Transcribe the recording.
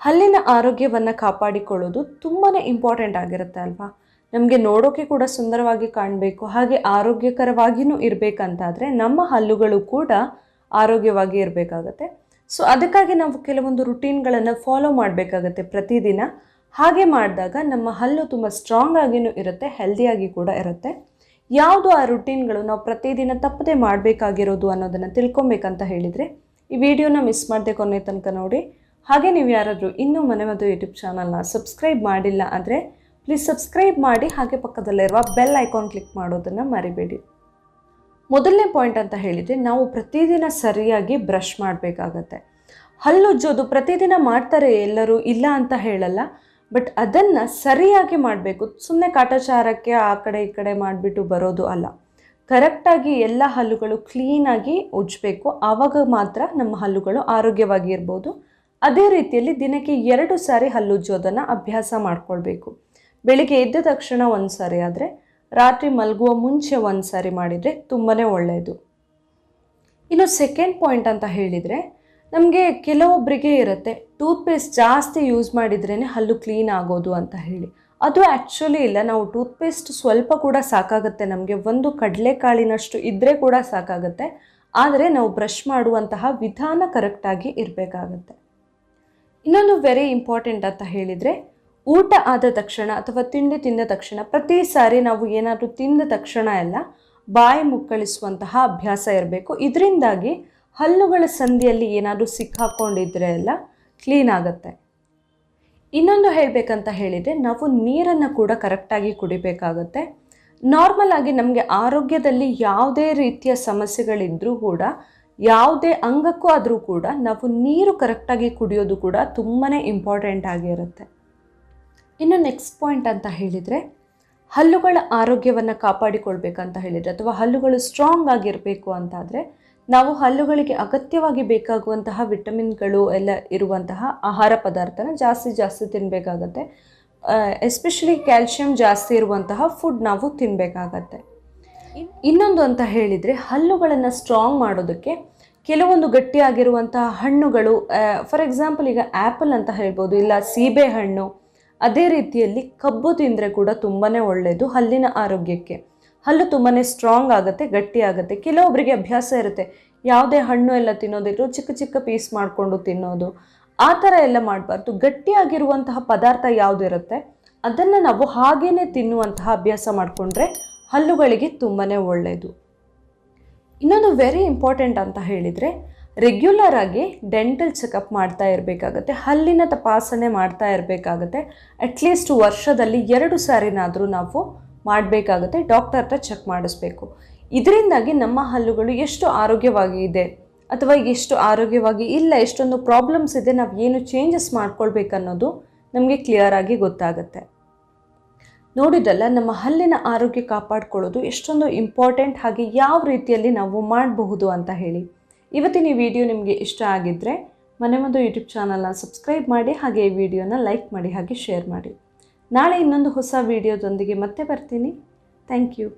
ಹಲ್ಲಿನ ಆರೋಗ್ಯವನ್ನು ಕಾಪಾಡಿಕೊಳ್ಳೋದು ತುಂಬಾ ಇಂಪಾರ್ಟೆಂಟ್ ಆಗಿರುತ್ತೆ ಅಲ್ವಾ? ನಮಗೆ ನೋಡೋಕೆ ಕೂಡ ಸುಂದರವಾಗಿ ಕಾಣಬೇಕು, ಹಾಗೆ ಆರೋಗ್ಯಕರವಾಗಿಯೂ ಇರಬೇಕಂತಾದರೆ ನಮ್ಮ ಹಲ್ಲುಗಳು ಕೂಡ ಆರೋಗ್ಯವಾಗಿ ಇರಬೇಕಾಗತ್ತೆ. ಸೊ ಅದಕ್ಕಾಗಿ ನಾವು ಕೆಲವೊಂದು ರುಟೀನ್ಗಳನ್ನು ಫಾಲೋ ಮಾಡಬೇಕಾಗತ್ತೆ ಪ್ರತಿದಿನ. ಹಾಗೆ ಮಾಡಿದಾಗ ನಮ್ಮ ಹಲ್ಲು ತುಂಬ ಸ್ಟ್ರಾಂಗ್ ಆಗಿಯೂ ಇರುತ್ತೆ ಹೆಲ್ದಿಯಾಗಿ ಕೂಡ ಇರುತ್ತೆ. ಯಾವುದು ಆ ರುಟೀನ್ಗಳು ನಾವು ಪ್ರತಿದಿನ ತಪ್ಪದೆ ಮಾಡಬೇಕಾಗಿರೋದು ಅನ್ನೋದನ್ನು ತಿಳ್ಕೊಬೇಕಂತ ಹೇಳಿದರೆ ಈ ವಿಡಿಯೋನ ಮಿಸ್ ಮಾಡದೆ ಕೊನೆ ತನಕ ನೋಡಿ. ಹಾಗೆ ನೀವು ಯಾರಾದರೂ ಇನ್ನೂ ಮನೆ ಮದುವೆ ಯೂಟ್ಯೂಬ್ ಚಾನಲ್ನ ಸಬ್ಸ್ಕ್ರೈಬ್ ಮಾಡಿಲ್ಲ ಅಂದರೆ ಪ್ಲೀಸ್ ಸಬ್ಸ್ಕ್ರೈಬ್ ಮಾಡಿ, ಹಾಗೆ ಪಕ್ಕದಲ್ಲಿರುವ ಬೆಲ್ ಐಕಾನ್ ಕ್ಲಿಕ್ ಮಾಡೋದನ್ನು ಮರಿಬೇಡಿ. ಮೊದಲನೇ ಪಾಯಿಂಟ್ ಅಂತ ಹೇಳಿದರೆ ನಾವು ಪ್ರತಿದಿನ ಸರಿಯಾಗಿ ಬ್ರಷ್ ಮಾಡಬೇಕಾಗತ್ತೆ. ಹಲ್ಲುಜ್ಜೋದು ಪ್ರತಿದಿನ ಮಾಡ್ತಾರೆ ಎಲ್ಲರೂ ಇಲ್ಲ ಅಂತ ಹೇಳಲ್ಲ ಬಟ್ ಅದನ್ನು ಸರಿಯಾಗಿ ಮಾಡಬೇಕು. ಸುಮ್ಮನೆ ಕಾಟಾಚಾರಕ್ಕೆ ಆ ಕಡೆ ಈ ಕಡೆ ಮಾಡಿಬಿಟ್ಟು ಬರೋದು ಅಲ್ಲ. ಕರೆಕ್ಟಾಗಿ ಎಲ್ಲ ಹಲ್ಲುಗಳು ಕ್ಲೀನಾಗಿ ಉಜ್ಜಬೇಕು. ಆವಾಗ ಮಾತ್ರ ನಮ್ಮ ಹಲ್ಲುಗಳು ಆರೋಗ್ಯವಾಗಿ ಇರ್ಬೋದು ಅದೇ ರೀತಿಯಲ್ಲಿ ದಿನಕ್ಕೆ ಎರಡು ಸಾರಿ ಹಲ್ಲುಜ್ಜೋದನ್ನು ಅಭ್ಯಾಸ ಮಾಡಿಕೊಳ್ಬೇಕು. ಬೆಳಿಗ್ಗೆ ಎದ್ದ ತಕ್ಷಣ ಒಂದು ಸಾರಿ ಆದರೆ, ರಾತ್ರಿ ಮಲಗುವ ಮುಂಚೆ ಒಂದು ಸಾರಿ ಮಾಡಿದರೆ ತುಂಬಾ ಒಳ್ಳೆಯದು ಇನ್ನು ಸೆಕೆಂಡ್ ಪಾಯಿಂಟ್ ಅಂತ ಹೇಳಿದರೆ, ನಮಗೆ ಕೆಲವೊಬ್ಬರಿಗೆ ಇರುತ್ತೆ ಟೂತ್ಪೇಸ್ಟ್ ಜಾಸ್ತಿ ಯೂಸ್ ಮಾಡಿದ್ರೇ ಹಲ್ಲು ಕ್ಲೀನ್ ಆಗೋದು ಅಂತ ಹೇಳಿ. ಅದು ಆ್ಯಕ್ಚುಲಿ ಇಲ್ಲ, ನಾವು ಟೂತ್ಪೇಸ್ಟ್ ಸ್ವಲ್ಪ ಕೂಡ ಸಾಕಾಗುತ್ತೆ, ನಮಗೆ ಒಂದು ಕಡಲೆಕಾಳಿನಷ್ಟು ಇದ್ದರೆ ಕೂಡ ಸಾಕಾಗುತ್ತೆ, ಆದರೆ ನಾವು ಬ್ರಷ್ ಮಾಡುವಂತಹ ವಿಧಾನ ಕರೆಕ್ಟಾಗಿ ಇರಬೇಕಾಗತ್ತೆ. ಇನ್ನೊಂದು ವೆರಿ ಇಂಪಾರ್ಟೆಂಟ್ ಅಂತ ಹೇಳಿದರೆ, ಊಟ ಆದ ತಕ್ಷಣ ಅಥವಾ ತಿಂಡಿ ತಿಂದ ತಕ್ಷಣ, ಪ್ರತಿ ಸಾರಿ ನಾವು ಏನಾದರೂ ತಿಂದ ತಕ್ಷಣ ಎಲ್ಲ ಬಾಯಿ ಮುಕ್ಕಳಿಸುವಂತಹ ಅಭ್ಯಾಸ ಇರಬೇಕು. ಇದರಿಂದಾಗಿ ಹಲ್ಲುಗಳ ಸಂಧಿಯಲ್ಲಿ ಏನಾದರೂ ಸಿಕ್ಕಾಕೊಂಡಿದ್ರೆ ಎಲ್ಲ ಕ್ಲೀನ್ ಆಗುತ್ತೆ. ಇನ್ನೊಂದು ಹೇಳಬೇಕಂತ ಹೇಳಿದರೆ, ನಾವು ನೀರನ್ನು ಕೂಡ ಕರೆಕ್ಟಾಗಿ ಕುಡಿಬೇಕಾಗತ್ತೆ. ನಾರ್ಮಲ್ ಆಗಿ ನಮಗೆ ಆರೋಗ್ಯದಲ್ಲಿ ಯಾವುದೇ ರೀತಿಯ ಸಮಸ್ಯೆಗಳಿದ್ದರೂ ಕೂಡ ಯಾವುದೇ ಅಂಗಕ್ಕೂ ಆದರೂ ಕೂಡ ನಾವು ನೀರು ಕರೆಕ್ಟಾಗಿ ಕುಡಿಯೋದು ಕೂಡ ತುಂಬಾ ಇಂಪಾರ್ಟೆಂಟ್ ಆಗಿರುತ್ತೆ. ಇನ್ನು ನೆಕ್ಸ್ಟ್ ಪಾಯಿಂಟ್ ಅಂತ ಹೇಳಿದರೆ, ಹಲ್ಲುಗಳ ಆರೋಗ್ಯವನ್ನು ಕಾಪಾಡಿಕೊಳ್ಬೇಕಂತ ಹೇಳಿದರೆ, ಅಥವಾ ಹಲ್ಲುಗಳು ಸ್ಟ್ರಾಂಗ್ ಆಗಿರಬೇಕು ಅಂತಾದರೆ, ನಾವು ಹಲ್ಲುಗಳಿಗೆ ಅಗತ್ಯವಾಗಿ ಬೇಕಾಗುವಂತಹ ವಿಟಮಿನ್ಗಳು ಎಲ್ಲ ಇರುವಂತಹ ಆಹಾರ ಪದಾರ್ಥನ ಜಾಸ್ತಿ ಜಾಸ್ತಿ ತಿನ್ನಬೇಕಾಗತ್ತೆ ಎಸ್ಪೆಷಲಿ ಕ್ಯಾಲ್ಶಿಯಂ ಜಾಸ್ತಿ ಇರುವಂತಹ ಫುಡ್ ನಾವು ತಿನ್ನಬೇಕಾಗತ್ತೆ ಇನ್ನೊಂದು ಅಂತ ಹೇಳಿದರೆ ಹಲ್ಲುಗಳನ್ನು ಸ್ಟ್ರಾಂಗ್ ಮಾಡೋದಕ್ಕೆ ಕೆಲವೊಂದು ಗಟ್ಟಿಯಾಗಿರುವಂತಹ ಹಣ್ಣುಗಳು ಫಾರ್ ಎಕ್ಸಾಂಪಲ್ ಈಗ ಆ್ಯಪಲ್ ಅಂತ ಹೇಳ್ಬೋದು, ಇಲ್ಲ ಸೀಬೆ ಹಣ್ಣು, ಅದೇ ರೀತಿಯಲ್ಲಿ ಕಬ್ಬು ತಿಂದರೆ ಕೂಡ ತುಂಬಾ ಒಳ್ಳೆಯದು ಹಲ್ಲಿನ ಆರೋಗ್ಯಕ್ಕೆ. ಹಲ್ಲು ತುಂಬಾ ಸ್ಟ್ರಾಂಗ್ ಆಗುತ್ತೆ ಗಟ್ಟಿ ಆಗುತ್ತೆ ಕೆಲವೊಬ್ಬರಿಗೆ ಅಭ್ಯಾಸ ಇರುತ್ತೆ, ಯಾವುದೇ ಹಣ್ಣು ಎಲ್ಲ ತಿನ್ನೋದಿದ್ರು ಚಿಕ್ಕ ಚಿಕ್ಕ ಪೀಸ್ ಮಾಡಿಕೊಂಡು ತಿನ್ನೋದು. ಆ ಥರ ಎಲ್ಲ ಮಾಡಬಾರ್ದು. ಗಟ್ಟಿಯಾಗಿರುವಂತಹ ಪದಾರ್ಥ ಯಾವುದಿರುತ್ತೆ ಅದನ್ನು ನಾವು ಹಾಗೇ ತಿನ್ನುವಂತಹ ಅಭ್ಯಾಸ ಮಾಡಿಕೊಂಡ್ರೆ ಹಲ್ಲುಗಳಿಗೆ ತುಂಬಾ ಒಳ್ಳೆಯದು ಇನ್ನೊಂದು ವೆರಿ ಇಂಪಾರ್ಟೆಂಟ್ ಅಂತ ಹೇಳಿದರೆ ರೆಗ್ಯುಲರ್ ಆಗಿ ಡೆಂಟಲ್ ಚೆಕಪ್ ಮಾಡ್ತಾ ಇರಬೇಕಾಗತ್ತೆ, ಹಲ್ಲಿನ ತಪಾಸಣೆ ಮಾಡ್ತಾ ಇರಬೇಕಾಗತ್ತೆ ಅಟ್ಲೀಸ್ಟ್ ವರ್ಷದಲ್ಲಿ ಎರಡು ಸಾರಿನಾದರೂ ನಾವು ಮಾಡಬೇಕಾಗತ್ತೆ ಡಾಕ್ಟರ್ ಹತ್ರ ಚೆಕ್ ಮಾಡಿಸ್ಬೇಕು. ಇದರಿಂದಾಗಿ ನಮ್ಮ ಹಲ್ಲುಗಳು ಎಷ್ಟು ಆರೋಗ್ಯವಾಗಿ ಇದೆ ಅಥವಾ ಎಷ್ಟು ಆರೋಗ್ಯವಾಗಿ ಇಲ್ಲ, ಎಷ್ಟೊಂದು ಪ್ರಾಬ್ಲಮ್ಸ್ ಇದೆ, ನಾವು ಏನು ಚೇಂಜಸ್ ಮಾಡ್ಕೊಳ್ಬೇಕನ್ನೋದು ನಮಗೆ ಕ್ಲಿಯರ್ ಆಗಿ ಗೊತ್ತಾಗುತ್ತೆ. ನೋಡಿದಲ್ಲ ನಮ್ಮ ಹಲ್ಲಿನ ಆರೋಗ್ಯ ಕಾಪಾಡ್ಕೊಳ್ಳೋದು ಎಷ್ಟೊಂದು ಇಂಪಾರ್ಟೆಂಟ್ ಹಾಗೆ ಯಾವ ರೀತಿಯಲ್ಲಿ ನಾವು ಮಾಡಬಹುದು ಅಂತ ಹೇಳಿ. ಇವತ್ತಿನ ಈ ವಿಡಿಯೋ ನಿಮಗೆ ಇಷ್ಟ ಆಗಿದ್ದರೆ ಮನೆ ಮುಂದೆ ಯೂಟ್ಯೂಬ್ ಚಾನಲ್ನ ಸಬ್ಸ್ಕ್ರೈಬ್ ಮಾಡಿ, ಹಾಗೆ ಈ ವಿಡಿಯೋನ ಲೈಕ್ ಮಾಡಿ, ಹಾಗೆ ಶೇರ್ ಮಾಡಿ. ನಾಳೆ ಇನ್ನೊಂದು ಹೊಸ ವಿಡಿಯೋದೊಂದಿಗೆ ಮತ್ತೆ ಬರ್ತೀನಿ. Thank you